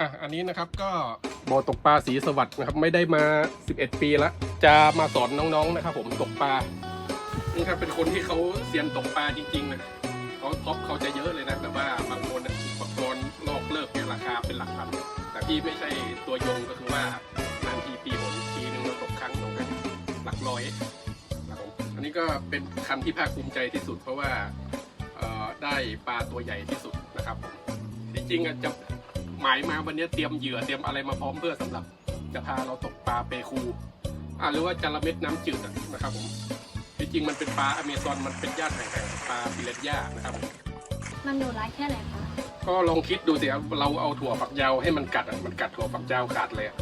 อะอันนี้นะครับก็บ่อตกปลาสีสวัสดิ์นะครับ ไม่ได้มา 11 ปีแล้วจะมาสอนน้องๆนะครับ ผมตกปลานี่ครับเป็นคนที่เขาเซียนตกปลาจริงๆนะเขาท็อปเขาจะเยอะเลยนะแต่ว่าบางคนอุปกรณ์ลอกเลิกเนี่ยราคาเป็นหลักพันแต่พี่ไม่ใช่ตัวยงก็คือว่านานทีปีหนปีหนึ่งเราตกครั้งตกกันหลักร้อยครับอันนี้ก็เป็นคันที่ภาคภูมิใจที่สุด เพราะว่าได้ปลาตัวใหญ่ที่สุดนะครับผมจริงๆอะจะ หมายมาวันนี้เตรียมเหยื่อเตรียมอะไรมาพร้อมเพื่อสำหรับจะพาเราตกปลาเปคูอ่าหรือว่าจระเม็ดน้ำจืดอะนะครับผมจริงๆมันเป็นปลาอเมซอนมันเป็นญาติห่างๆกับปลาปิเรนย่านะครับมันอยู่ร้ายแค่ไหนคะก็ลองคิดดูสิครับเราเอาถั่วฝักยาวให้มันกัดอะมันกัดถั่วฝักยาวขาดเลยอะ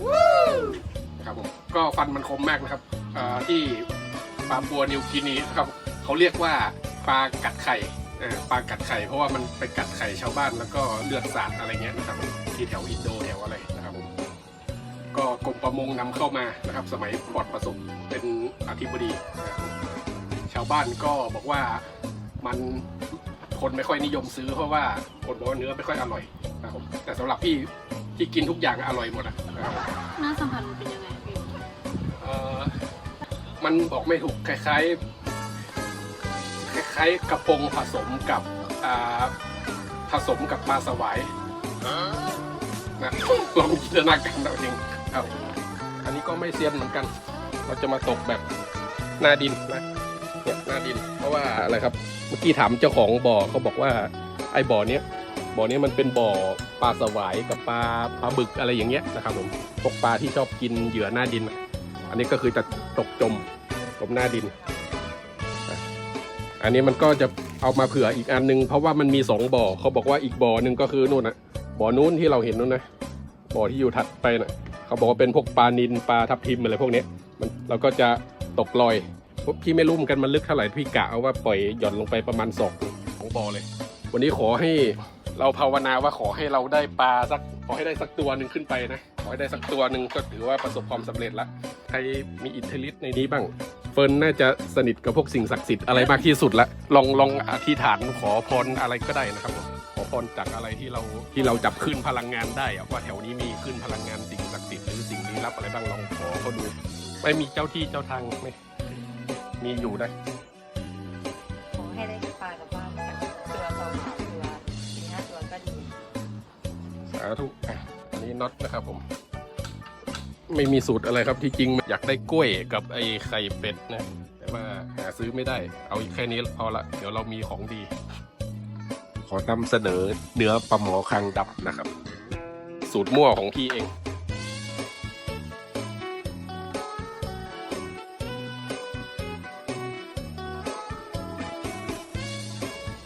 นะครับผมก็ฟันมันคมมากนะครับอ่าที่ปลาบัวนิวกินีนะครับเขาเรียกว่าปลากัดไข่อ่าปลากัดไข่เพราะว่ามันไปกัดไข่ชาวบ้านแล้วก็เลือดสาดอะไรเงี้ยนะครับ ที่แถวอินโดแถวอะไรนะครับผมก็กรมประมงนำเข้ามานะครับ สมัยปลอดประสบเป็นอธิบดีนะครับผมชาวบ้านก็บอกว่ามันคนไม่ค่อยนิยมซื้อเพราะว่าคนบอกว่าเนื้อไม่ค่อยอร่อยนะครับผมแต่สำหรับพี่ที่กินทุกอย่างอร่อยหมดอะนะครับผมหน้าสัมผัสมันเป็นยังไงพี่เอ่อมันบอกไม่ถูกคล้ายๆคล้ายๆกระพงผสมกับอ่าผสมกับปลาสวาย นะลองจินตนาการเอาเองครับอันนี้ก็ไม่เซียนเหมือนกัน เราจะมาตกแบบหน้าดินนะเนี่ยหน้าดิน เพราะว่าอะไรครับ เมื่อกี้ถามเจ้าของบ่อเขาบอกว่า ไอ้บ่อเนี้ยบ่อเนี้ยมันเป็นบ่อปลาสวายกับปลาปลาบึกอะไรอย่างเงี้ยนะครับผมตกปลาที่ชอบกินเหยื่อหน้าดิน อันนี้ก็คือจะตกจมจมหน้าดิน อันนี้มันก็จะเอามาเผื่ออีกอันนึง เพราะว่ามันมีสองบ่อเขาบอกว่าอีกบ่อหนึ่งก็คือนู่นนะ บ่อนู้นที่เราเห็นนู่นนะบ่อที่อยู่ถัดไปนะเขาบอกว่าเป็นพวกปลานินปลาทับทิมอะไรพวกนี้มันเราก็จะตกลอยพี่ไม่รู้เหมือนกันมันลึกเท่าไหร่พี่กะเอาว่าปล่อยหย่อนลงไปประมาณศอกของบ่อเลย วันนี้ขอให้เราภาวนาว่าขอให้เราได้ปลาสักขอให้ได้สักตัวหนึ่งขึ้นไปนะขอให้ได้สักตัวหนึ่งก็ถือว่าประสบความสำเร็จละใครมีอิทธิฤทธิ์ในนี้บ้าง เฟิร์นน่าจะสนิทกับพวกสิ่งศักดิ์สิทธิ์อะไรมากที่สุดละลองลองอธิษฐานขอพรอะไรก็ได้นะครับ ผมขอพรจากอะไรที่เราที่เราจับขึ้นพลังงานได้อะว่าแถวนี้มีขึ้นพลังงานสิ่งศักดิ์สิทธิ์หรือสิ่งลี้ลับอะไรบ้างลองขอเขาดูไม่มีเจ้าที่เจ้าทางไหมมีอยู่นะขอให้ได้ปลากับบ้านสักตัวสองสามตัวสี่ห้าตัวก็ดีสาธุอะอันนี้น็อตนะครับผมไม่มีสูตรอะไรครับที่จริงอยากได้กล้วยกับไอ้ไข่เป็ดนะ แต่ว่าหาซื้อไม่ได้ เอาแค่นี้พอละเดี๋ยวเรามีของดี อนำเสนอเนื้อปลาหมอคางดับนะครับ สูตรมั่วของพี่เอง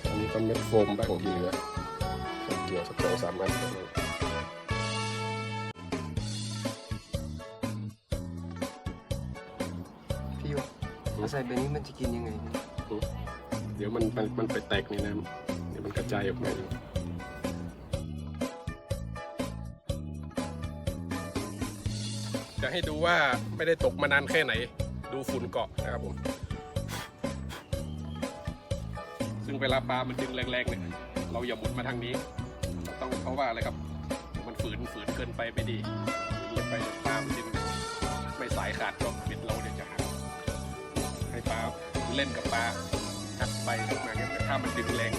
อันนี้ก็เม็ดโฟมบ้างที่เหลือเกี่ยวสักสองสามอันก็ได้พี่วอาศัยแบบนี้มันจะกินยังไงเนี่ยเดี๋ยวมันมันมันไปแตกในน้ำเดี๋ยวมัน กระจายออกมาอยู่จะให้ดูว่าไม่ได้ตกมานานแค่ไหน ดูฝุ่นเกาะนะครับผม ซึ่งเวลาปลามันดึงแรงๆเนี่ยเราอย่าหมุนมาทางนี้ ต้องเพราะว่าอะไรครับ มันฝืนฝืนเกินไปไม่ดีเงียบไปปลามันดึงไม่สายขาดก็เบ็ดเราเดี๋ยวจะหักให้ปลาเล่นกับปลาชักไปชักมาเงี้ยแต่ถ้ามันดึงแรง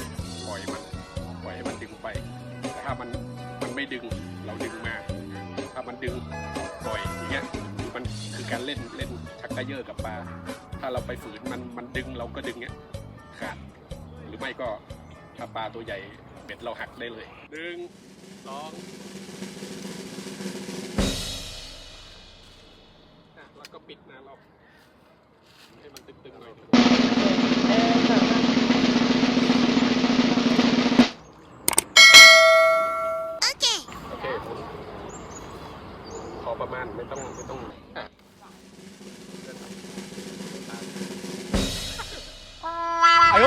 ปล่อยมันปล่อยให้มันดึงไปแต่ถ้ามันมันไม่ดึงเราดึงมา ถ้ามันดึงปล่อยอย่างเงี้ยมันคือการเล่นเล่นชักกระเยอะกับปลาถ้าเราไปฝืนมันมันดึงเราก็ดึงเงี้ยขาดหรือไม่ก็ถ้าปลาตัวใหญ่เบ็ดเราหักได้เลยหนึ่งสองอะแล้วก็ปิดนะเราให้มันตึงๆหน่อย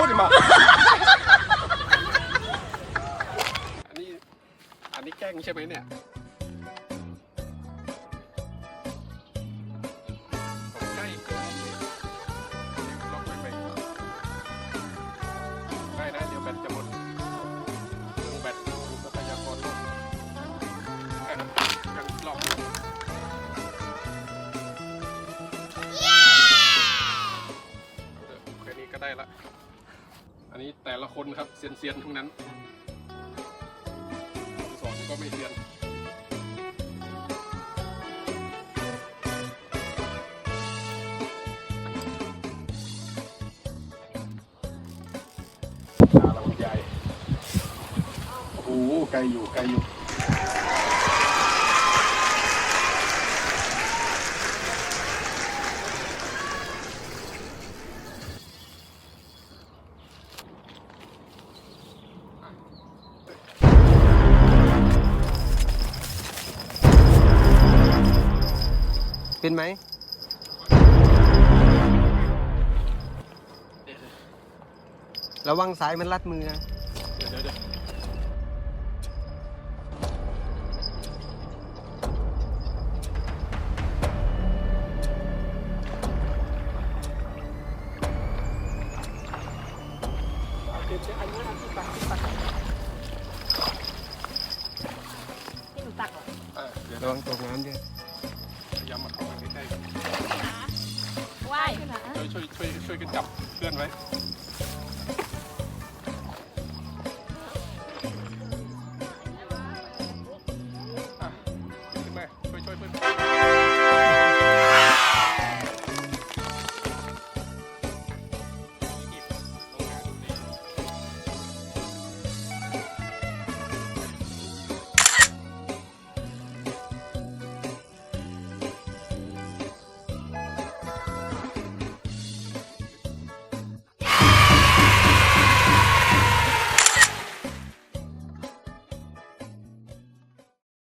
รู้ดิมาอันนี้อันนี้แกล้งใช่ไหมเนี่ย แต่ละคนครับเซียนๆทั้งนั้น สอนก็ไม่เซียนชาลำไยโอ้โหไกลอยู่ไกลอยู่ เป็นไหมระวังสายมันรัดมือนะเดี๋ยวเดี๋ยวเดี๋ยวเอาเก็บเช็คอันนี้นะที่ตักที่ตักที่หนูตักเหรออ่าเดี๋ยวระวังตกน้ำด้วยพย ช่วยกันจับเพื่อนไว้